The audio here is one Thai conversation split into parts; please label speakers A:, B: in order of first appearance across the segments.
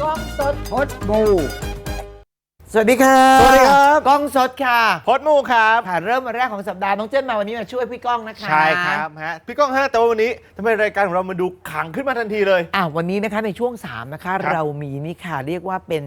A: กล้องสดพดบู สวัสดีค่ะ
B: สวัสดีครับ
A: กล้องสดค่ะ
B: พดมูครับ
A: ค่ะเริ่มวันแรกของสัปดาห์น้องเจิ้นมาวันนี้มาช่วยพี่ก้องนะคะ
B: ใช่ครับฮะพี่ก้องฮะแต่ว่าวันนี้ทำไมรายการของเรามาดูขังขึ้นมาทันทีเลย
A: อะวันนี้นะคะในช่วง 3 นะคะ
B: ครับ
A: เรามีนี่ค่ะเรียกว่าเป็น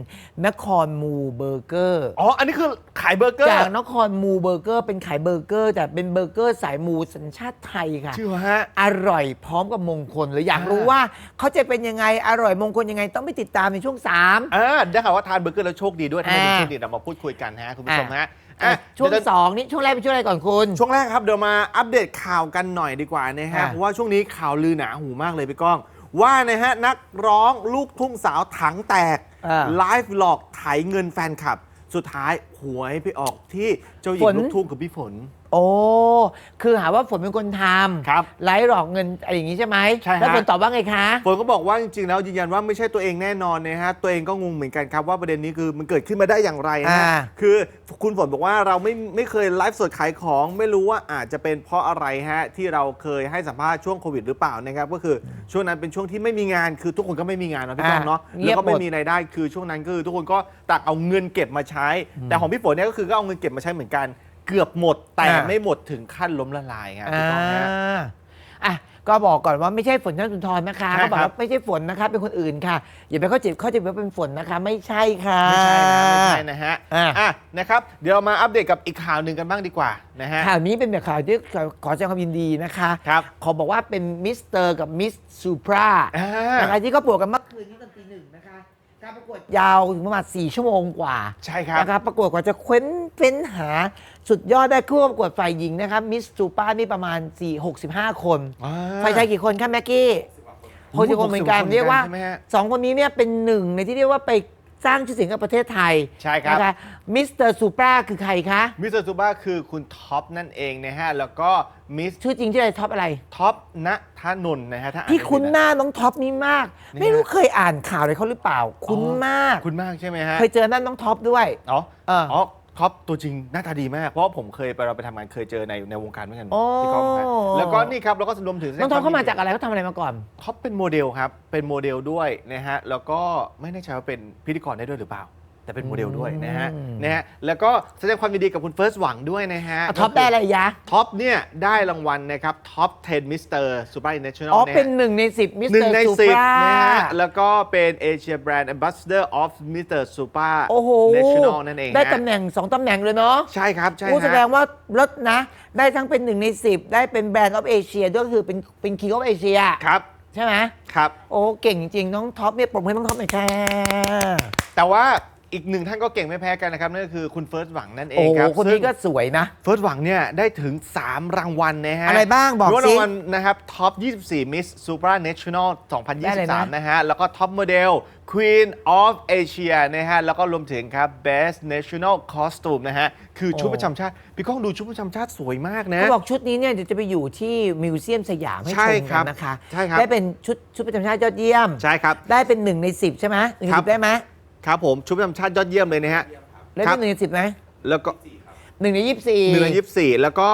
A: นครมูเบอร์เกอร์
B: อ๋อ อันนี้คือขายเบอร์เกอร์
A: จากนครมูเบอร์เกอร์เป็นขายเบอร์เกอร์แต่เป็นเบอร์เกอร์สายมูสัญชาติไทยค่ะ
B: ชื่อว่าฮะ
A: อร่อยพร้อมกับมงคลเลยอยาก
B: อ่า
A: รู้ว่าเขาจะเป็นยังไงอร่อยมงคลยังไงต้องไปติดตามในช่วง3
B: อ่าได้ข่าวว่าทานเบอร์เกอร์แล้วโชคดีด้วยทำไมถึง
A: อ่า
B: โชคดีเรามาพูดคุยกันฮะคุณผู้ชมฮะ
A: อะ
B: อะ
A: ช่วง
B: เดี๋ย
A: สองนี่ช่วงแรกเป็นช่วงอะไรก่อนคุณ
B: ช่วงแรกครับเดี๋ยวมาอัปเดตข่าวกันหน่อยดีกว่านะฮะ
A: อะ
B: เพราะว่าช่วงนี้ข่าวลือหนาหูมากเลยพี่ก้อง ว่านะฮะนักร้องลูกทุ่งสาวถังแตก
A: อ่า
B: ไลฟ์หลอกไถเงินแฟนคลับ สุดท้ายหวยไปออกที่เจ้าหญิ
A: ฝ
B: ง
A: น
B: ลูกทุ่งกับพี่ฝน
A: โอ้ คือหาว่าฝนเป็นคนทำ
B: ครับ
A: ไล่หลอกเงินอะไรอย่างนี้ใช่ไหม
B: ใช่ฮะ
A: แล้วฝนตอบว่าไงคะ
B: ฝนก็บอกว่าจริงๆแล้วยืนยันว่าไม่ใช่ตัวเองแน่นอนนะฮะตัวเองก็งงเหมือนกันครับว่าประเด็นนี้คือมันเกิดขึ้นมาได้อย่างไรนะฮะ
A: อ่า
B: คือคุณฝนบอกว่าเราไม่ไม่เคยไลฟ์สดขายของ ไม่รู้ว่าอาจจะเป็นเพราะอะไรฮะที่เราเคยให้สัมภาษณ์ช่วงโควิดหรือเปล่านะครับก็คือช่วงนั้นเป็นช่วงที่ไม่มีงานคือทุกคนก็ไม่มีงานเนาะพี่ก้องเนาะ
A: อ่าเงี
B: แล้
A: ยวบ
B: ก็ไม่
A: หมด
B: มีรายได้คือช่วงนั้นคือทุกคนก็ตักเอาเงินเก็บมาใช้ แต่ของพี่ฝนเนี่ยก็คือก็เอาเงินเก็บมาใช้เหมือนกัน เกือบหมดแต่
A: อ่า
B: ไม่หมดถึงขั้นล้มละลายครับพี่
A: อ่า
B: ก้องฮะ
A: อะก็บอกก่อนว่าไม่ใช่ฝนท่านสุนทรนะคะ
B: ใช่
A: เขาบอก
B: ครั
A: ว่า
B: บ
A: ไม่ใช่ฝนนะคะเป็นคนอื่นค่ะ อย่าไปเข้าใจเข้าใจว่าเป็นฝนนะคะ ไม่ใช่ค่ะ
B: ไม่ใช่นะไม่ใช่นะฮะ
A: อะ
B: อะนะครับ เดี๋ยวเรามาอัปเดตกับอีกข่าวหนึ่งกันบ้างดีกว่านะฮะ
A: ข่าวนี้เป็นแบบข่าวที่ขอขอแสดงความยินดีนะคะ
B: ครับ
A: ขอบอกว่าเป็นมิสเตอร์กับมิสซูปรา
B: อ่า
A: นะคะที่เขาประกวดกันเมื่อคืนนี้ตอนตีหนึ่งนะคะ การประกวดยาวถึงประมาณ4ชั่วโมงกว่า
B: ใช่ครับ
A: นะครับประกวดกว่าจะเค้น เฟ้นหาสุดยอดได้คู่ประกวดฝ่ายหญิงนะครับมิสซูป้านี่ประมาณ 4 65 คน
B: อ่า
A: ฝ่ายชายกี่คนคะแม็กกี้หกสิบคนเหมือนกัน
B: 60
A: เรียกว่า
B: ใช่ไหมฮะ
A: สองคนนี้เนี่ยเป็นหนึ่งในที่เรียกว่าไปสร้างชื่อเสียงกับประเทศไทย
B: ใช่ครับ
A: นะคะมิสเตอร์ซูปราคือใครคะ
B: มิสเตอร์ซูบ้าคือคุณท็อปนั่นเองนะฮะ แล้วก็มิส
A: ชื่อจริงชื่ออะไรท็อปอะไร
B: ท็อปณทนนท์นะฮะถ้าอ่า
A: พี่คุ้น
B: ไม่
A: ห
B: ผิด
A: น้าน้องท็อปนี้มาก
B: นี่
A: ไม่รู้
B: ฮะ
A: เคยอ่านข่าวอะไรเขาหรือเปล่า คุ้นมาก
B: คุณมากใช่ไหมฮะ
A: เคยเจอหน้าน้องท็อปด้วย
B: อ๋อ
A: เออ
B: อ๋อ ท็อปตัวจริงหน้าตาดีมาก เพราะว่าผมเคยไปเราไปทำงานเคยเจอในในวงการเหมือนกัน
A: โอ้
B: พี่ก้องฮะแล้วก็นี่ครับแล้วก็รวมถึง
A: น้องท็อปเข้ามาจากอะไรเขาทำอะไรมาก่อน
B: ท็อปเป็นโมเดลครับ เป็นโมเดลด้วยนะฮะแล้วก็ไม่แน่ใจว่าเป็นพิธีกรได้ด้วยหรือเปล่า แต่เป็นโมเดลด้วยนะฮะ
A: อืม
B: นะฮะแล้วก็แสดงความยินดีกับคุณเฟิร์สหวังด้วยนะฮะ
A: อะท็อปได้อะไรยะ
B: ท็อปเนี่ยได้รางวัลนะครับท็อป 10 มิสเตอร์ซูเปอร์เนชั่นแนล
A: อ๋อ
B: นะ
A: เป็น
B: ฮะ
A: หนึ่งในสิบมิส
B: ห
A: เต
B: นึ่
A: องร์
B: ใน
A: ซู
B: สิ
A: ป
B: บ
A: รา
B: นะฮะแล้วก็เป็นเอเชียแบรนด์ a อ b บ s สเดอร์ออฟมิสเตอร์ซูเปอร์
A: โอ้โห
B: เนชั่นแนลนั่นเอง
A: ได้
B: ฮะ
A: ตำแหน่งสองตำแหน่งเลยเนาะ
B: ใช่ครับใช่
A: ผู้แสด
B: ฮะ
A: งว่ารถนะ ได้ทั้งเป็นหนึ่งในสิบได้เป็นแบรนด์ออฟเอเชียด้วยก็คือเป็นเป็นคิงออฟเอเชีย
B: ครับ
A: ใช่ไหม
B: ครับ
A: โอ้เก่งจริงๆน้องท็อปเนี่ยปรบมือให้น้องท็อปหน่อยค่ะ
B: แต่ว่า อีกหนึ่งท่านก็เก่งไม่แพ้กันนะครับนั่นก็คือคุณเฟิร์สหวังนั่นเอ
A: โอ้
B: งครับ
A: คนนี้ก็สวยนะ
B: เฟิร์สหวังเนี่ยได้ถึง 3 รางวัลนะฮะ
A: อะไรบ้างบอก
B: รวม
A: สิ
B: รางวัลนะครับท็อป 24 Miss Supra National
A: ได้เลยนะ
B: 2023 นะฮะ แล้วก็ท็อปโมเดล Queen of Asia นะฮะ แล้วก็รวมถึงครับ Best National Costume นะฮะ คือชุดประจำชาติ พี่ก้องดูชุดประจำชาติสวยมากนะ
A: เขาบอกชุดนี้เนี่ยเดี๋ยวจะไปอยู่ที่มิวเซียมสยามให้
B: ใช่
A: ชม
B: ครั
A: กับนนะคะ
B: ใช่ครับ
A: ได้เป็นชุดชุดประจำชาติยอดเยี่ยม
B: ใช่ครับ
A: ได้เป็นหนึ่งในสิบใช่ไหมหนึ่งใน
B: ครั
A: สิ
B: บ
A: บได้ไหม
B: ครับผมชุดประจำชาติยอดเยี่ยมเลยนะฮะ
A: แล้ว
B: ครั
A: เป็นหนึ่งในสิบไหม
B: แล้วก็
A: หนึ่งในยี่สิบสี่
B: หนึ่งในยี่สิบสี่แล้วก็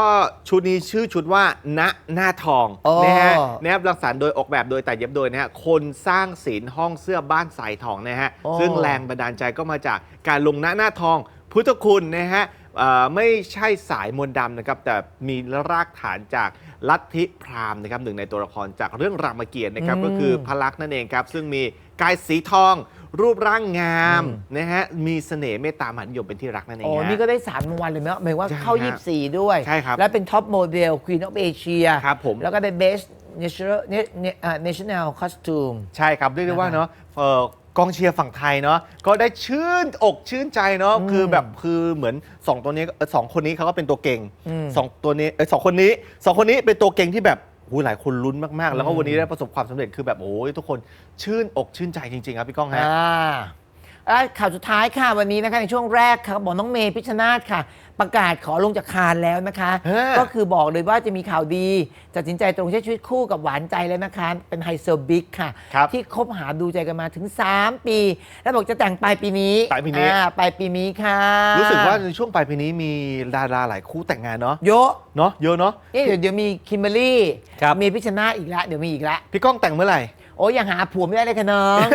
B: ชุดนี้ชื่อชุดว่า ณหน้าทอง
A: อ๋อ
B: นะฮะนะครับรังสรรค์โดยออกแบบโดยแต่เย็บโดยนะฮะคนสร้างศิลป์ห้องเสื้อบ้านสายทองนะฮะ
A: อ๋อ
B: ซึ่งแรงบันดาลใจก็มาจากการลงหน้าหน้าทอง พุทธคุณนะฮะเอ่อไม่ใช่สายมนต์ดำนะครับ แต่มีรากฐานจากลัทธิพราหมณ์นะครับหนึ่งในตัวละครจากเรื่องรามเกียรติ์นะครับ
A: อืม
B: ก็คือพระลักษณ์นั่นเองครับซึ่งมีกายสีทอง รูปร่างงาม
A: อืม
B: นะฮะมีเสน่ห์เมตตามหานิยมเป็นที่รักนั่นเอง
A: โอ้
B: ฮะ
A: นี่ก็ได้สามรางวัลเลยเนาะหมายว่า
B: ใช่
A: เข้า
B: ฮะ
A: 24 ด้วย
B: ใช่ครับ
A: แล้วเป็นท็อปโมเดล Queen of Asia
B: ครับผม
A: แล้วก็ได้ Best National National Costume
B: ใช่ครับเรียกได้ว่า
A: นะครับ
B: เนาะเอ่อกองเชียร์ฝั่งไทยเนาะก็ได้ชื่นอกชื่นใจเนาะ
A: อืม
B: คือแบบคือเหมือนสองตัวนี้เอ่อสองคนนี้เขาก็เป็นตัวเก่ง
A: อืม
B: สองตัวนี้เอยสองคนนี้สองคนนี้เป็นตัวเก่งที่แบบ หูหลายคนลุ้นมากๆ แล้วก็
A: อืม
B: วันนี้ได้ประสบความสำเร็จคือแบบโอ้ยทุกคนชื่นอกชื่นใจจริง ๆ ครับพี่ก้องฮะ
A: อ่าแล้วข่าวสุดท้ายค่ะวันนี้นะคะในช่วงแรกค่ะบอกน้องเมย์พิชชนาธค่ะ ประกาศขอลงจากคานแล้วนะคะ
B: ฮะ
A: ก็คือบอกเลยว่าจะมีข่าวดีตัดสินใจตรงใช้ชีวิตคู่กับหวานใจแล้วนะคะ เป็นไฮโซบิ๊กค่ะ
B: ครับ
A: ที่คบหาดูใจกันมาถึง 3 ปี แล้วบอกจะแต่งปลายปีนี้
B: ปลายปีนี้
A: อ่ปลายปีนี้ค่ะ
B: รู้สึกว่าในช่วงปลายปีนี้มีดาราหลายคู่แต่งงานเนาะ
A: เยอะ
B: เนาะเยอะเนาะ
A: นี่เดี๋ยวเดี๋ยวมีคิมเบอรรี่
B: ครับ
A: มีพิชชนาธอีกแล้วเดี๋ยวมีอีกแล้ว
B: พี่ก้องแต่งเมื่อไหร่
A: โอ้ยยังหาผัวไม่ได้เลยค่ะน้อง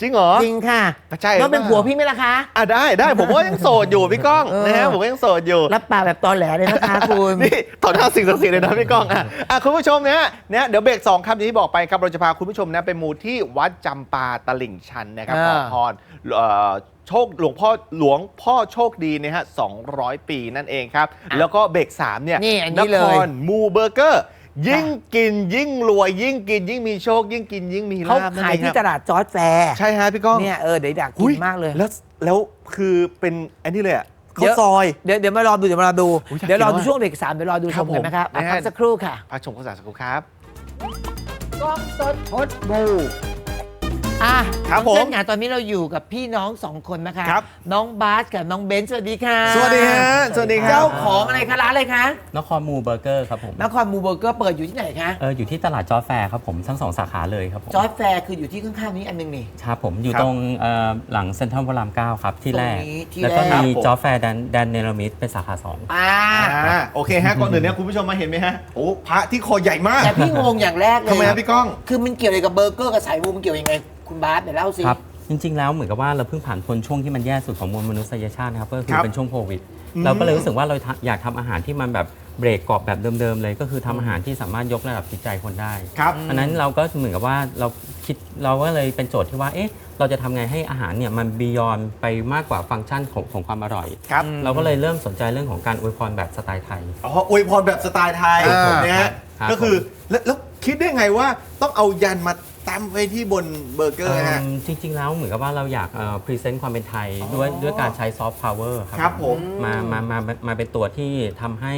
B: จริงเหรอ
A: จริงค่ะ
B: ใช่
A: น้องเป็น
B: ปล่า
A: ผัวพี่ไหมล่ะคะ
B: อะได้ได้ผมว่ายังโสดอยู่พี่ก้อง
A: เออ
B: นะฮะผมก็ยังโสดอยู่
A: รับปากแบบตอแหลเลยนะคะคุณ
B: นี่ต่อหน้าสิ่งศักดิ์สิทธิ์เลยนะพี่ก้องอะอะคุณผู้ชมนะฮะเนี่ยเดี๋ยวเบรกสองคำที่บอกไปครับเราจะพาคุณผู้ชมนะไปมูที่วัดจำปาตลิ่งชันนะครับข
A: อ่า
B: อพรเอ่อโชคหลวงพ่อหลวงพ่อโชคดีนะฮะ200 ปีนั่นเองครับ แล้วก็เบรกสามเนี่ย
A: นี่อันนี้เลย
B: ครมูเบอร์เกอร์ ยิ่งกินยิ่งรวยยิ่งกินยิ่งมีโชค ยิ่งกินยิ่งมี
A: เขา
B: ลาบนั่น
A: ขาย
B: เอง
A: ที่
B: ค
A: ต
B: รับ
A: ลาดจอร์จแฟร์
B: ใช่ฮะพี่ก้อง
A: เนี่ยเออเดี๋ยวอยากกิ
B: อุ๊
A: น
B: ย
A: มากเลย
B: แล้วแล้วคือเป็นอันนี้เลยอะ
A: เดี๋
B: ข้าว
A: ยว
B: ซอย
A: เดี๋ยวเดี๋ยวมารอดูเดี๋ยวมารอดู
B: อุ๊ยอยาก
A: เดี๋ยวรอ
B: กิน
A: ดู
B: มาก
A: ช่วงเบรกสามเดี๋ยวรอดู
B: ค
A: ช
B: รับ
A: มกันนะครับ
B: ผม
A: อะ
B: นะฮะ
A: พักสักครู่ค่ะ
B: พักชมโฆษณาสักครู่ครับ
A: กล้องสดพดบู อะ
B: ครับ
A: น้องเต้น
B: ผม
A: งานตอนนี้เราอยู่กับพี่น้องสองคนนะคะ
B: ครับ
A: น้องบาสกับน้องเบนซ์สวัสดีค่ะ
B: สวัสดีฮะ สวัสดีครั
A: เจ้า
B: บ
A: ของอะไรคะร้านอะไรคะ
C: นครมูเบอร์เกอร์ครับผม
A: นครมูเบอร์เกอร์เปิดอยู่ที่ไหนคะ
C: เอออยู่ที่ตลาดจอร์จแฟร์ครับผมทั้งสองสาขาเลยครับผม
A: จอร์จแฟร์คืออยู่ที่ข้างๆนี้อันหนึงนี่
C: ครับผมอยู่
B: ครับ
C: ตรงเอ่อหลังเซ็นทรัลพระรามเก้าครับที่แรก
A: ตรงนี้ที่
C: แล้วก็
A: แรก
C: มี
B: ครับผม
C: จอร์จแฟร์แดนแดนเนลมิดเป็นสาขาสอง
A: อ่า
B: อ่าโอเคฮะก่อนอื่นเนี่ยคุณผู้ชมมาเห็นไหมฮะโอ้พระที่คอใหญ่มาก
A: แต่พี่งงอย่างแรกเลย
B: ทำไมฮะพี่ก้อง
A: คือมันเกี่ยวอะไรกับเบอร์เกอร์กับสายมูมันเกี่ยวยังไงคุณบาสเดี๋ยวเล่าสิ
C: ครับ จริง ๆ แล้วเหมือนกับว่าเราเพิ่งผ่านพ้นช่วงที่มันแย่สุดของมวลมนุษยชาตินะครับก็คื
B: ค
C: อ
B: รับ
C: เป็นช่วงโควิด
B: อืม
C: เราก็เลยรู้สึกว่าเราทำอยากทำอาหารที่มันแบบเบรกกรอบแบบเดิมๆเลย ก็คือทำอาหารที่สามารถยกระดับจิตใจคนได้
B: ครับ
C: อันนั้นเราก็เหมือนกับว่าเราคิดเราก็เลยเป็นโจทย์ที่ว่า เอ๊ะ เราจะทำไงให้อาหารเนี่ยมันบียอนไปมากกว่าฟังก์ชันของของความอร่อย
B: ครับ
C: เราก็เลยเริ่มสนใจเรื่องของการอวยพรแบบสไตล์ไทย
B: อ๋ออวยพรแบบสไตล์ไทย
A: อ่า
B: นะฮะ
C: ครับ
B: ก็คือแล้วแล้วคิดได้ไงว่าต้องเอายันมา ตั้มไว้ที่บนเบอร์เกอร์ฮะ
C: อืมจริง ๆ แล้วเหมือนกับว่าเราอยากพรีเซนต์ความเป็นไทย
B: อ๋อ
C: ด้วยด้วยการใช้ซอฟต์พาวเวอร์ครับ
B: ครับผม
C: มามามามามาเป็นตัวที่ทำให้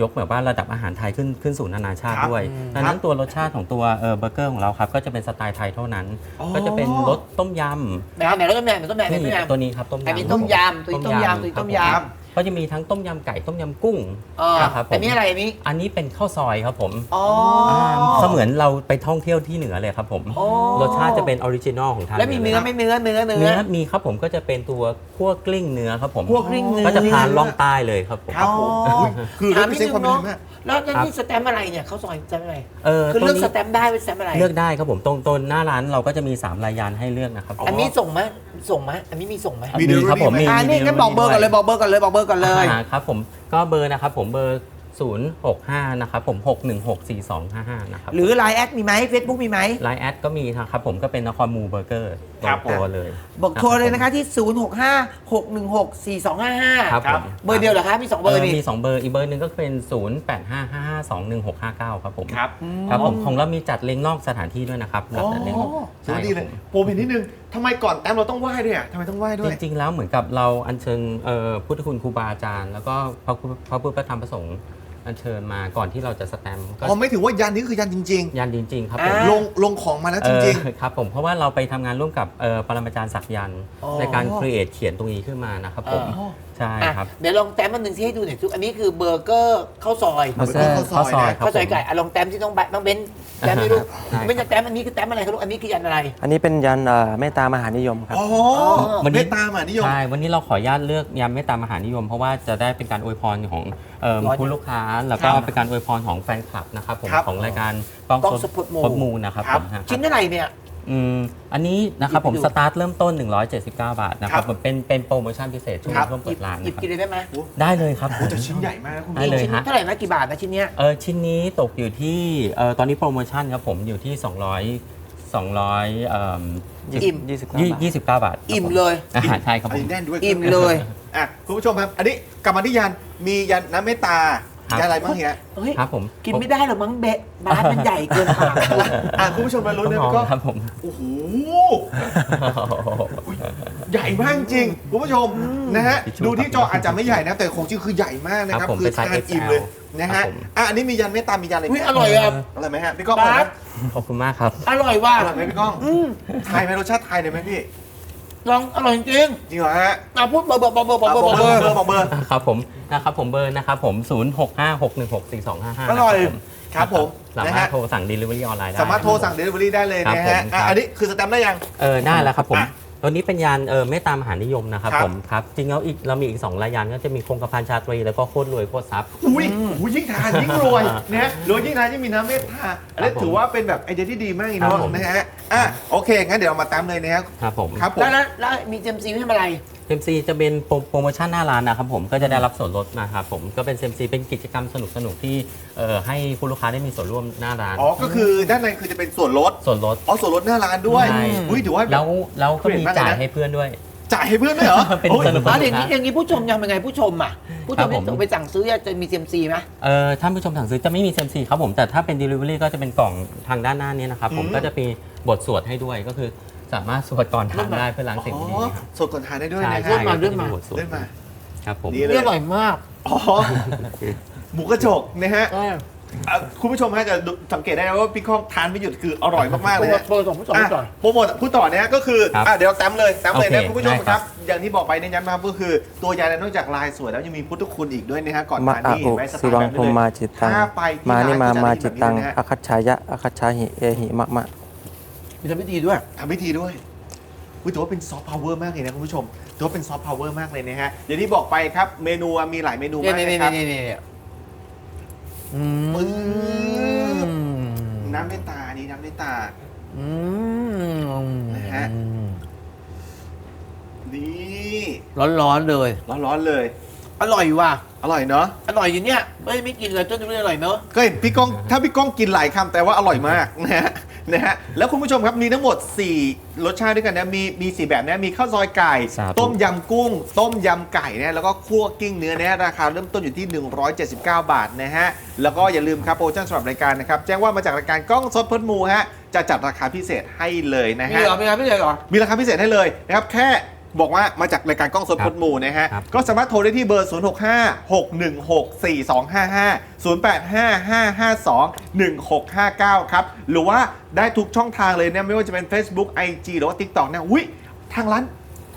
C: ยกแบบว่าระดับอาหารไทยขึ้นขึ้นสู่นานาชาติ
B: ครับ
C: ด้วย
B: อืม
C: ดังนั้นตัวรสชาติของตัวเบอร์เกอร์ของเราครับ ก็จะเป็นสไตล์ไทยเท่านั้น
B: อ๋อ
C: ก็จะเป็นรสต้มย
A: ไหนไหนรสต้มยำไหนต้มยำำไหนต้ม
C: นี่
A: ยำ
C: ตัวนี้ครับต้มยำ
A: อันนี้ต้มยำตัวนี้ต้มยำตัวนี้ต้มยำ
C: ครับ ก็จะมีทั้งต้มยำไก่ต้มยำกุ้ง
A: เออ
C: นะครับผม
A: แต่นี่อะไรอันนี้
C: อันนี้เป็นข้าวซอยครับผม
A: อ๋อ
C: เสมือนเราไปท่องเที่ยวที่เหนือเลยครับผม
A: โอ้
C: รสชาติจะเป็นออริจินอลของทาง
A: แล้วมีเนื้อ
C: ลย
A: ไม่เนื้อเนื้อเนื้
C: เนื้
A: อ
C: อมีครับผมก็จะเป็นตัวคั่วกลิ้งเนื้อครับผม
A: พวกริ่งเนื้อ
C: ก็จะทานล่องใต้เลยครับผม
B: ครับผม
A: อ๋อ
B: อุ๊ ยคือ
A: ถาม
B: เรื่อง
A: นิด
B: เส้น
A: นึ
B: ความ
A: ง
B: เป็น
A: เนาะ
B: มาก
A: แล้วแล้วนี่สแตมป์อะไรเนี่ยเขาวซอยสแตมป์อะไร
C: เออ
A: คือ
C: ตัว
A: เลือก
C: นี้
A: สแตมป์ได้เป็นสแตมป์อะไร
C: เลือกได้ครับผมตรงตรงหน้าร้านเราก็จะมี 3 รายการให้เลือกนะครับผม
A: อันนี้ส่งไหม ส่งไหมอันนี้มีส่งไหม
B: มี
C: มีครับผม
B: delivery ไหม
C: มี
A: อ่านี่งั้นบอกเบอร์ก่อนเลยบอกเบอร์ก่อนเลยบอกเบอร์ก่อนเลย
C: อ่าครับผมก็เบอร์นะครับผมเบอร์ 065 นะครับผม 6164255 นะครับ
A: หรือไลน์แอดมีไหมเฟซบุ๊กมีไหม
C: ไลน์แอดก็มีนะครับผมก็เป็นนครมูเบอร์เกอร์ ตร
B: ครั
C: ง
B: บ
C: ตัวเลย
A: บอกโทรเลยนะคะที่ 0 6 5 6 1 6 4 2 5 5
C: ครับผม
A: เบอร์เดียวเหรอคะมี 2 เบอร์นี่
C: มี2เบอร์อีกเบอร์หนึ่งก็เป็น 0855521659 ครับผม
B: ครับ
C: ครับผมของเรามีจัดเลี้ยงนอกสถานที่ด้วยนะครับ
B: อ๋อ
C: จัดเลี้ยง
B: สวัสดีเลย
C: ครับผม
B: โปรเป็นนิดนึงทำไมก่อนแต้มเราต้องไหว้ด้วยอะทำไมต้องไหว้ด้วย
C: จริงๆแล้วเหมือนกับเราอัญเชิญเอ่อพุทธคุณครูบาอาจารย์ แล้วก็พระพุทธพระพุทธพระธรรมพระสงฆ์ อัญเชิญมาก่อนที่เราจะสแตมป์ก็
B: อ๋อไม่ถือว่ายันนี้คือยันจริง
C: ยันจริง ๆ ครับผม
A: อ่า
B: ๆ ลงลงของมาแล้วจริง
C: เออครับผมเพราะว่าเราไปทำงานร่วมกับเอ่อปรมาจารย์ศักยันต์
A: อ๋อ
C: ในการครีเอทเขียนตรงนี้ขึ้นมานะครับผม
A: อ๋อ
C: ใช่
A: อะ
C: ครับ
A: เดี๋ยวลองแต้มมันหนึ่งที่ให้ดูหน่อยทุกอันนี้คือเบอร์เกอร์ข้าวซอย
B: เบอร์เกอร์ข้าวซอย
C: ข้าวซอย
B: นะ
C: ครับ
A: ข้าวซอย
C: ผม
A: ไก่อะลองแต้มที่ต้องแบต้องเบนแต้มไม่รู้
C: ใช่
A: เบนจะแต้มอันนี้คือแต้มอะไรครับลูกอันนี้คือยันอะไร
D: อันนี้เป็นยันเอ่อเมตตามหานิยมครับ
B: อ๋อ
C: วันนี้
B: เมตตามหานิยม
C: ใช่ วันนี้เราขออนุญาตเลือกยำเมตตามหานิยม เพราะว่าจะได้เป็นการอวยพรของเอิ่ม
A: ร้อย
C: ผู้ลูกค้า แล้วก็
B: ครับ
C: เป็นการอวยพรของแฟนคลับนะครับผม
B: ครับ
C: ของรายการป้อง
A: กล้อง
C: สด
A: สดหมู่
C: พดมูลนะครับ
B: ครั
C: ผ
B: บ
C: มฮะ
A: ชิ้นเท่าไหร่เนี่ย
C: อืมอันนี้นะครับผม
A: หยิบไปดู
C: สตาร์ทเริ่มต้น 179 บาทนะค
B: ครั
C: รับบผมเป็นเป็นโปรโมชั่นพิเศษช่วง
B: ครับ
C: ช่วง
A: ห
C: เปิ
A: ยิบ
C: ดร้าน
A: หยิบ
C: นะครับ
A: กินเลยได้ไหม
C: ได้เลยครับ
B: โอ้จะชิ้นใหญ่มากนะคุณ
C: ได้
B: ผู้ช
C: เลย
B: ม
A: ชิ้น
C: ฮะ
A: เท่าไหร่นะกี่บาทนะชิ้นเนี้ย
C: เออชิ้นนี้ตกอยู่ที่เออตอนนี้โปรโมชั่นครับผมอยู่ที่ 200 200เอ่อ
A: อิ่ม
D: ยี่สิบเก้า
C: ยี่
D: บาท
C: ยี่สิบเก้าบาทครับ
A: อิ่ม
C: ผ
A: เลย
C: อ่าใช่ครับ
B: อัน
C: ผม
B: นี้แน่นด้วย
A: อิ่มเลย
B: อะคุณผู้ชมครับ อันนี้กลับมาที่ยันมียันน้ำเมตตา
C: ครับ
B: ยันอะไรบ้างเฮีย
A: เฮ้ย
C: ครับผม
A: กินไม่ได้หรอกมั้งเบะบาสมันใหญ่เกินปาก
B: อะคุณผู้ชมมาลุ้น
C: ต้
B: นะ
C: องลอง
B: พี่ก็
C: ครับผม
B: โอ้โหใหญ่มากจริงคุณผู้ชมนะฮะ
C: ทิชชู่
B: ดูที่จอ
C: ครับ
B: อาจจะไม่ใหญ่นะแต่ของจริงคือใหญ่มากนะครับ
C: ครับผม
B: คื
C: เป็นไซส์
B: ทาน
C: XL
B: อิ่มเลยนะ
C: ครั
B: ฮะ
C: บผม
B: อะอันนี้มียันเมตตามียันอะไร
A: อุ้ยอร่อยอะ
B: อะไรไหมฮะพี่ก้องอร่อยไหม
A: บาส
C: ขอบคุณมากครับ
A: อร่อยว่ะ
B: อร่อยไหมพี่ก้องไทยไหมรสชาติไทยเลยไหมพี่
A: ลองอร่อยจริง
B: จริงเหรอฮะ
A: เอาพูดเบอร์เบอร์เบอร์เบอร์เบอร์เบอร์
B: บอก
A: เบ
B: เบ
A: อ
B: อ
A: ร์
B: ร์บอกเบอร์
C: ครับผมนะครับผมเบอร์นะครับผม0 6 5 6 1 6 4 2 5 5
B: อร่อยครับผม
C: สา
B: นะ
C: มาร
B: ฮะ
C: ถโทรสั่ง Delivery ออนไลน์ได้
B: สามารถโทรสั่งเดลิเวอรี่ได้เลย
C: ครับ
B: นะ
C: ผม
B: ฮะอะ
C: ครับ
B: อันนี้คือสแตมป์ได้ยัง
C: เออได้แล้วครับผม
B: อะ
C: ตัวนี้เป็นยานเออเมตตามหานิยมนะครับ
B: ครับ
C: ผมครับจริงแล้วอีกเรามีอีก2รายยานก็จะมีคงกระพันชาตรีแล้วก็โคตรรวยโคตรทรัพย์
B: อุ้ยอุ้ยยิ่งทานยิ่งรวยนะฮะรวยยิ่งทานยิ่งมีน้ำเมตตาอันนี้
C: ครับผม
B: ถือว่าเป็นแบบไอเดียที่ดีมากเลย
C: ครั
B: เนาะ
C: บผม
B: นะฮะอะโอเคงั้นเดี๋ยวเรามาตามเลยนะครับ
C: ครับผม
B: ครับผม
A: แล้วแล้วแล้วมีเจมซีให้ทำอะไร
C: เซมซีจะเป็นโปรโปรโมชั่นหน้าร้านนะครับผมก็จะได้รับส่วนลดนะครับผมก็เป็นเซมซีเป็นกิจกรรมสนุกสนุกๆที่เอ่อให้ผู้ลูกค้าได้มีส่วนร่วมหน้าร้าน
B: อ๋อ ก็คือด้านในคือจะเป็นส่วนลด
C: ส่วนลด
B: อ๋อ ส่วนลดหน้าร้านด้วย
C: ใช่
B: อุ้ยถือว่า
C: แล้วแล้วก็มี
B: เปลี่ยนมากเลยนะ
C: จ่ายให้เพื่อนด้วย
B: จ่ายให้เพื่อนด้วยเหรอ
C: เป็น
B: โอ้ย
C: สนุก
A: อ๋อเดี๋ยวนี้อย่างนี้ผู้ชมยังเป็นไงผู้ชมอะ ผู้ชม
C: ครับผม
A: ที่ไปสั่งซื้อจะมีเจมซีไหม
C: เอ่อท่านผู้ชมสั่งซื้อจะไม่มีเซมซีครับผมแต่ถ้าเป็น Delivery ก็จะเป็นกล่องทางด้านหน้านี้นะครับผม
B: อืม
C: ก็จะมีบทสวดให้ด้วยก็คือ สามารถสวดก่อนทานได้เพื่อล้างสิ่ง
B: อ๋อ
C: ไม่ดีครับ
B: สดก่อนทานได้ด้วย
C: ใช่
B: นะ
C: ใช่
B: ฮะ
C: ครับ
A: เลื่อนมา
C: ก็จะบทสวด
B: เลื่อนมา
C: ครับผม
B: ดีเลย
A: นี่อร่อยมาก
B: อ๋อ หมูกระจกนะฮะ
A: ใช่
B: อะคุณผู้ชมฮะจะดูสังเกตได้นะว่าพี่ข้องทานไม่หยุดคืออร่อยมากๆเลยฮะ
A: โปรโมทผู้ชมผู้ชม
B: อะโปรโมทพูดต่อเนี่ยก็คือ
C: ครับ
B: อะเดี๋ยวแต้มเลยแต้มเลยนะ
C: โอเค
B: คุณผู้ชม
C: ได้
B: ค
C: ครั
B: รับ
C: บ
B: อย่างที่บอกไปในยันมาก็คือ ตัวยาเนี่ยนอกจากลายสวยแล้วยังมีพุทธคุณอีกด้วยนะฮะก่อน
D: มะ
B: ทาน
D: อา
B: นี่
D: อุ
B: เห็นไหมส
D: สิ
B: ไตล์
D: วัง
B: แบบ
D: พร
B: นี้
D: ห
B: เล
D: มายจิตตัง
B: ถ้าไปที่
D: มานี่มา
B: ร้าน
D: มา
B: ก็จะ
D: จิตตัง
B: แบบนี้นะฮะ
D: อคัจฉายะ อคัจฉาหิ เอหิมะมะ
A: มีทำพิธีด้วย
B: ทำพิธีด้วยอุ๊ยถือว่าเป็นซอฟต์พาวเวอร์มากเลยนะคุณผู้ชมถือว่าเป็นซอฟต์พาวเวอร์มากเลยนะฮะอย่างที่บอกไปครับเมนูมีหลายเมนู
A: นี่
B: มาก
A: นี่
B: นะ
A: นี่
B: ครับ
A: นี่นี่อื
B: ปึ๊บ
A: ม
B: น้ำในตานี่น้ำในตา
A: อืม
B: นะฮะ นี่
A: ร้อนๆเลย
B: ร้อนๆเลย
A: อร่อยว่ะ
B: อร่อยเนาะ
A: อร่อยอย่างเนี้ยไม่ไม่กินเลยจนจะไม่อร่อยเนอะ
B: ก็เห็นพี่ก้องถ้าพี่ก้องกินหลายคำแต่ว่าอร่อยมากนะฮะ นะฮะแล้วคุณผู้ชมครับมีทั้งหมด 4 รสชาติด้วยกันนะมีมีสแบบนะมีข้าวซอยไก่
C: สาธุ
B: ต้มยำกุ้ง ต้มยำไก่นะแล้วก็คั่วกิ้งเนื้อนะราคาเริ่มต้นอยู่ที่ 179 บาทนะฮะแล้วก็อย่าลืมครับโปรโมชั่นสำหรับรายการนะครับแจ้งว่ามาจากรายการกล้องสดพดมูฮะจะจัดราคาพิเศษให้เลยนะ
A: มี
B: ฮะ
A: เหรอมีอะไรไม่เลยเหรอ
B: มีราคาพิเศษให้เลยนะครับ แค่ บอกว่ามาจากรายการกล้องสด
C: ครับ
B: พดหมูนะฮะ
C: ครับ
B: ก็สามารถโทรได้ที่เบอร์ 0 6 5 6 1 6 4 2 5 5 0 8 5 5 5 2 1 6 5 9 ครับ หรือว่าได้ทุกช่องทางเลยเนี่ยไม่ว่าจะเป็น Facebook IG หรือว่า TikTok นะอุ้ยทางร้าน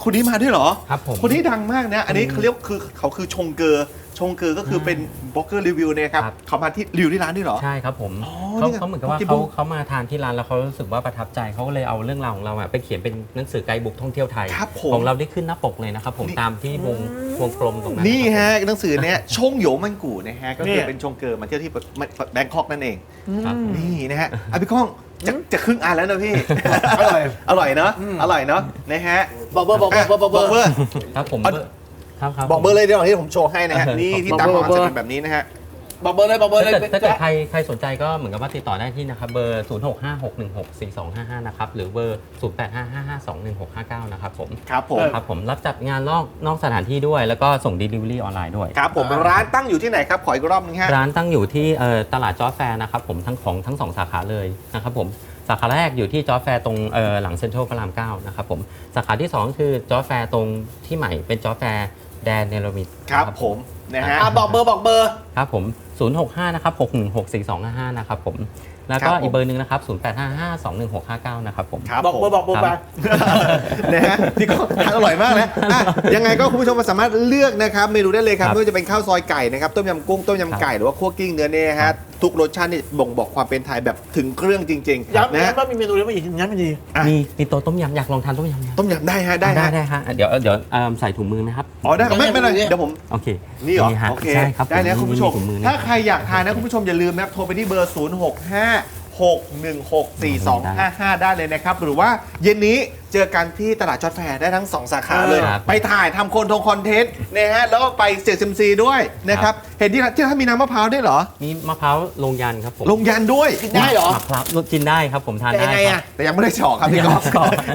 B: คนนี้มาด้วยเหรอ
C: ครับผม
B: คนนี้ดังมากนะ อันนี้เขาเรียกคือเขาคือชงเกอร์ ชงเกอร์ก็คือเป็นบล็อกเกอร์รีวิวเนี่ยครับ
C: ครับ
B: เขามาที่รีวิวที่ร้านด้วยเหรอ
C: ใช่ครับผม
B: อ๋อ
C: เขา
B: นี่ไง
C: เขาเหมือนกับว่า
B: Poke
C: เขา
B: Book
C: เขามาทานที่ร้านแล้วเขารู้สึกว่าประทับใจเขาก็เลยเอาเรื่องราวของเราอะไปเขียนเป็นหนังสือไกด์บุ๊กท่องเที่ยวไทย
B: ครับผม
C: ของเราได้ขึ้นหน้าปกเลยนะครับผม
B: นี่
C: ตามที่วงวงกลมตรงนั้น
B: นี่
C: นะครับ
B: ฮะหนังสือเนี่ยชงโหยมันกูนะฮะก็คือ
A: เนี่ย
B: เป็นชงเกอร์มาเที่ยวที่แบงคอกนั่นเอง
C: ครับ
B: นี่นะฮะอะพี่ก้องจะจะครึ่งอันแล้วนะพี่
A: อร่อย
B: อร่อยเนาะอร่อยเนาะนะฮะ
A: บอกเบอร์บอกเบอร์บอกเบอร์
B: บอกเบอร์
C: ครับผม
B: เอา
C: ครับครับ
B: บอกเบอร์เลยเดี๋ยวที่ผมโชว์ให้นะฮะ
C: เออ
B: นี่ที่
A: บอก
B: ตาม
A: เบ
B: มา
A: อร์
B: จะเป็นแบบนี้นะฮะ
A: บอกเบอร์เลยบอกเบอร์
C: ถ้า
A: เลย
C: เกิดถ้าเกิดใครใครสนใจก็เหมือนกับว่าติดต่อได้ที่นะครับเบอร์ 0 6 5 6 1 6 4 2 5 5 นะครับ หรือเบอร์ 0 8 5 5 5 2 1 6 5 9 นะครับผม
B: ครับผม
C: ครับผมรับจัดงานนอกนอกสถานที่ด้วย แล้วก็ส่ง Delivery ออนไลน์ด้วย
B: ครับผมร้านตั้งอยู่ที่ไหนครับ ขออีกรอบนึงฮะ
C: ร้านตั้งอยู่ที่เอ่อตลาดจอร์จแฟร์นะครับผมทั้งของทั้งสองสาขาเลยนะครับผมสาขาแรกอยู่ที่จอร์จแฟร์ตรงเอ่อหลังเซ็นทรัลพระรามเก้านะครับผมสาขาที่ 2 คือจอร์จแฟร์ตรงที่ใหม่เป็นจอร์จแฟร์ แดนเนลมิด
B: ครับผมนะฮะ
A: อะบอกเบอร์บอกเบอร์
C: ครับผม 065 นะครับ 6164255 นะครับผม แล้วก็
B: ครับผม
C: อีกเบอร์หนึ่งนะครับ 0855216659 นะครับผม
B: ครับ
A: บอก
B: ผม
A: เบอร์บอกเบอร์ไป
B: นะฮะนี่ก็ทานอร่อยมากนะอะยังไงก็คุณผู้ชมสามารถเลือกนะครับเมนูได้เลยครับ
C: ครับ
B: ไม่ว่าจะเป็นข้าวซอยไก่นะครับ ต้มยำกุ้ง ต้มยำไก่ หรือว่าคั่วกิ้งเนื้อเนี่ยฮะ ทุกรสชาตินี่บ่งบอกความเป็นไทยแบบถึงเครื่องจริงๆ
A: ย้ำ
B: นะฮะ
A: ย้ำว่ามีเมนูแล้วไม่อีกย้ำไม่ดี
B: อะ
C: มีมีโต๊ะต้มยำอยากลองทานต้มยำไหม
B: ต้มยำได้ฮะได้
C: ได้
B: ฮะ
C: ได้ฮะเดี๋ยวเดี๋ยวเอิ่มใส่ถุงมือไหมครับ
B: อ๋อได้ครับไม่ไม่เป็นไร
A: ได้
B: เดี๋ยวผม
C: โอเค
B: นี่เหรอ
C: ฮะ
B: โอเค
C: ใช่ครับ
B: ได้นะ
C: ผ
B: คุณผู้ชม
C: ถุงมือ
B: ถ้า
C: นะ
B: ใครอยากทานนะคุณผู้ชมอย่าลืมนะครับโทรไปที่เบอร์ 0 6 5 6 1 6 4 2 5 5 ได้เลยนะครับ หรือว่าเย็นนี้ เจอกันที่ตลาดจอดแฟร์ได้ทั้ง 2 สาขาเลย
C: ครับ
B: ไปถ่ายทำโคนทงคอนเทนต์นะฮะแล้วก็ไปเสียซิมซีด้วยนะครับเห็นที่ที่ท่านมีน้ำมะพร้าวด้วยเหรอ
C: มีมะพร้าวลงยันครับผม
B: ลงยันด้วย
A: กินได้เหรอ
C: มะพร้าวกินได้ครับผมทาน
A: แต่
C: ได้
A: ยังไง
C: ครั
A: อะ
C: บ
B: แต่ยังไม่ได้เจาะครับพี่กอล์ฟ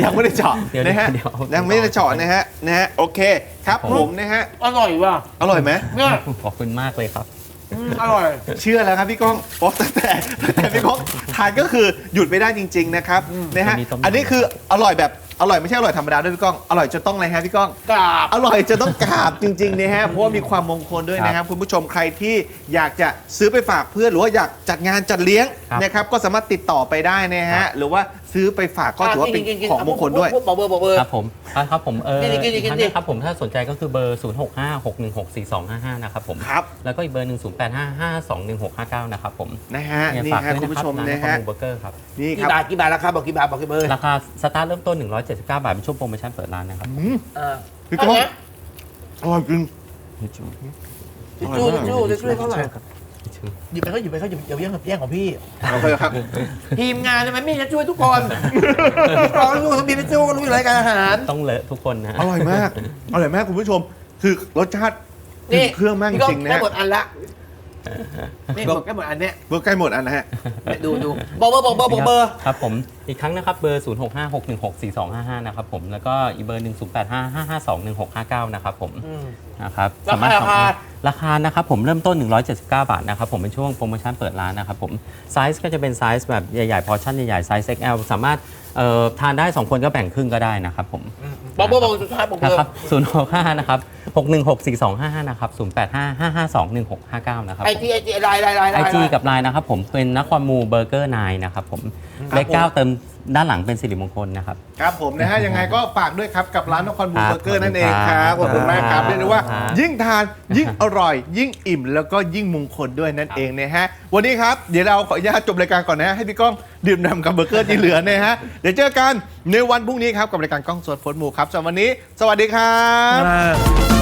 C: ยังไม่ได้เจาะ
B: ยังไม่ได้เจาะ
C: เดี๋ยว
B: นะฮะ
C: เดี๋ยว
B: ยังไม่ได้เจาะนะฮะนะฮะโอเคครับ
C: ครับ
B: ผ
C: ผม ม
B: นะฮะ
A: อร่อยว่ะ
B: อร่อยไหม
A: เนี่ย
C: ขอบคุณมากเลยครับ
A: อืมอร่อย
B: เชื่อแล้วครับพี่ก้องโอ้แต่แต่แต่พี่ก้องทานก็คือหยุดไม่ได้จริง ๆ นะครับนะฮะ
C: จะมีต้มยำ
B: อันนี้คืออร่อยแบบ อร่อยไม่ใช่อร่อยธรรมดาด้วยพี่ก้อง อร่อยจนต้องอะไรฮะพี่ก้อง
A: กราบ
B: อร่อยจะต้องกราบจริงๆนะฮะ เพราะว่ามีความมงคลด้วยนะครับ คุณผู้ชมใครที่อยากจะซื้อไปฝากเพื่อนหรือว่าอยากจัดงานจัดเลี้ยง
C: ครับ
B: นะครับ ก็สามารถติดต่อไปได้นะ
C: ครั
B: ฮะ
C: บ
B: หรือว่า ซื้อไปฝากก็ถือว่าเป็นของมงคลด้วย
A: พูบอกเบอร์บอกเบอร์
C: ครับผมอะครับผมเออ
A: กินดิกินดิกินดิ
C: ท่านนะครับผมถ้าสนใจก็คือเบอร์ 0 6 5 6 1 6 4 2 5 5 นะครับผม
B: ครับ
C: แล้วก็อีกเบอร์หนึ่ง0 8 5 5 2 1 6 5 9 นะครับผม
B: นะฮะ
C: เนี่ย
B: นี่
C: ฝาก
B: ฮะ
C: ด้วย
B: คุณผู้ชม
C: ร้า
B: นะ
C: น
B: ฮะ
C: คอมมูเบอร์เกอร์ครับ
B: นี่ค
A: กี่
B: รับ
A: บาทกี่บาทราคาบอกกี่บาทบอกกี่เบอร์
C: ราคาสตาร์ทเริ่มต้น 179 บาทเป็นช่วงโปรโมชั่นเปิดร้านนะครับ
B: อืม
A: อ่า
B: พี่ก้องอร่อยจริง
A: ทิชชู่ทิชชู่ทิชชู่ทิชชู่เท่าไหร่ หยิบไปเขาหยิบไปเขาหยิบอย่าแย่งกับแย่งของพี่
B: โอเคครับ
A: ทีมงานใช่ไหมไม่จะช่วยทุกคนเราลูกต้องมีทิชชู่ก็รู้อยู่รายการอาหาร
C: ต้องเลอะทุกคนนะฮะ
B: อร่อยมาก อร่อยมากคุณผู้ชม คือรสชาติถึงเครื่องมากจริงๆ
A: แค่
B: นะ
A: หมดอันละนี่หมดแค่หมดอันเนี้ย
B: เบอร์ใกล้หมดอันนะฮะ
A: ดูดูบอกเบอร์บอกเบอร์บอกเบอร์
C: ครับผมอีกครั้งนะครับเบอร์ 0 6 5 6 1 6 4 2 5 5 นะครับผมแล้วก็อีกเบอร์ 1 0 8 5 5 5 2 1 6 5 9 นะครับผม
A: อืม
C: นะครับ
A: ราคา
C: สมถ
A: ราคา
C: ราคานะครับผมเริ่มต้น 179 บาทนะครับผมเป็นช่วงโปรโมชั่นเปิดร้านนะครับผมไซส์ก็จะเป็นไซส์แบบใหญ่ๆพอชั่นใหญ่ๆไซส์ XL สามารถเอ่อทานได้ 2 คนก็แบ่งครึ่งก็ได้นะครับผม
A: บอกเบอร์บอกสุดท้ายบอกเบ
C: นะ
A: อร์
C: ครับ065นะครับ6164255นะครับ0855521659นะครับ
A: ไอจีไอจีไลน์ไลน์ไลน์
C: ไอจีกับไลน์นะครับผมเป็นนครมูเบอร์เกอร์ไนนะครับผม
B: ครับ
C: เลขเก้า
B: ผม
C: เติมด้านหลังเป็นสิริมงคลนะครับ
B: ครับผมนะฮะยังไงก็ฝากด้วยครับกับร้านนครบู
C: ครับ
B: เบอร์เกอร์นั่นเองครับข
C: ข
B: อ
C: อ
B: บบ
C: คุ
B: คุณ
C: ณ
B: มากครับ
C: ครับ
B: เรียกได้ว่า
C: ครับ
B: ยิ่งทานยิ่งอร่อย ยิ่งอิ่ม แล้วก็ยิ่งมงคลด้วยนั่นเองนะฮะวันนี้ครับเดี๋ยวเราขออนุญาตจบรายการก่อนนะ ให้พี่ก้องดื่มด่ำกับเบอร์เกอร์ที่เหลือนะฮะเดี๋ยวเจอกันในวันพรุ่งนี้ครับกับรายการกล้องสดพดหมูครับสำหรับวันนี้ สวัสดีครับ
A: อ่า